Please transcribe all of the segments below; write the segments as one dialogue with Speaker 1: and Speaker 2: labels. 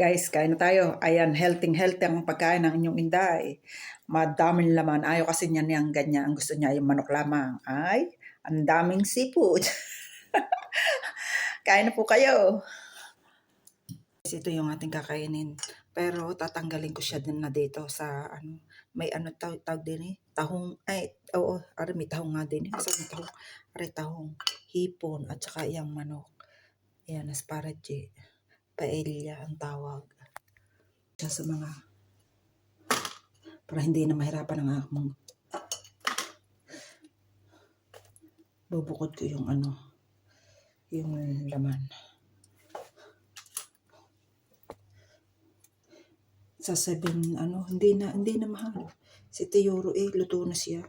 Speaker 1: Guys, kain na tayo. Ayan, healthy healthy ang pagkain ng inyong inday. Madaming laman. Ayaw kasi niya niyang ganyan. Ang gusto niya yung manok lamang. Ay, ang daming seafood. kain na po kayo. Ito yung ating kakainin. Pero tatanggalin ko siya din na dito sa ano, may ano tawag, tawag din eh. Tahong, ay, oo, ari may tahong nga din eh. Asa may tahong? Ari tahong, hipon, at saka yung manok. Ayan, asparagus paella ang tawag. Siya sa mga para hindi na mahirapan ang akong bubukod ko yung ano yung laman. Sa 7 ano, hindi na hindi na mahal. Si euro eh, luto na siya.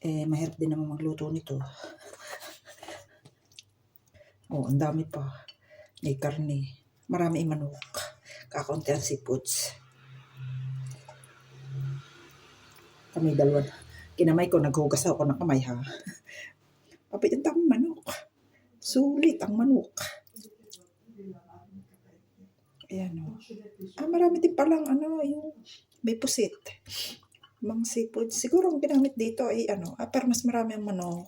Speaker 1: Eh, mahirap din naman magluto nito. oh, ang dami pa. May karne. Marami manok. Kakaunti ang seafoods. Kami dalawa. Kinamay ko, naghugas ako ng kamay ha. Papit ang daming manok. Sulit ang manok. Ayan o. Ah, marami din palang ano, yung may pusit. Mga seafood. Siguro ang ginamit dito ay ano, ah, pero mas marami ang manok.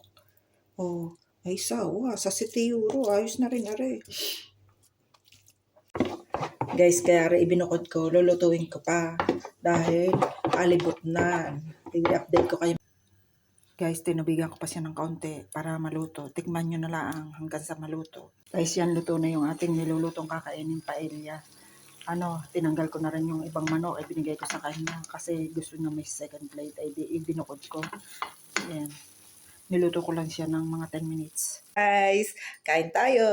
Speaker 1: Oh, ay sawa. Sa 7 euro. Ayos na rin, are. Guys, kaya ibinukod ko, lulutuin ko pa. Dahil alibot na. I-update ko kayo. Guys, tinubigan ko pa siya ng kaunti para maluto. Tikman nyo na lang hanggang sa maluto. Guys, yan luto na yung ating nilulutong kakainin paella. Ano, tinanggal ko na rin yung ibang manok. Ay binigay ko sa kanya kasi gusto niya may second plate. Ay di- ibinukod ko. Yan. Niluto ko lang siya ng mga 10 minutes. Guys, kain tayo!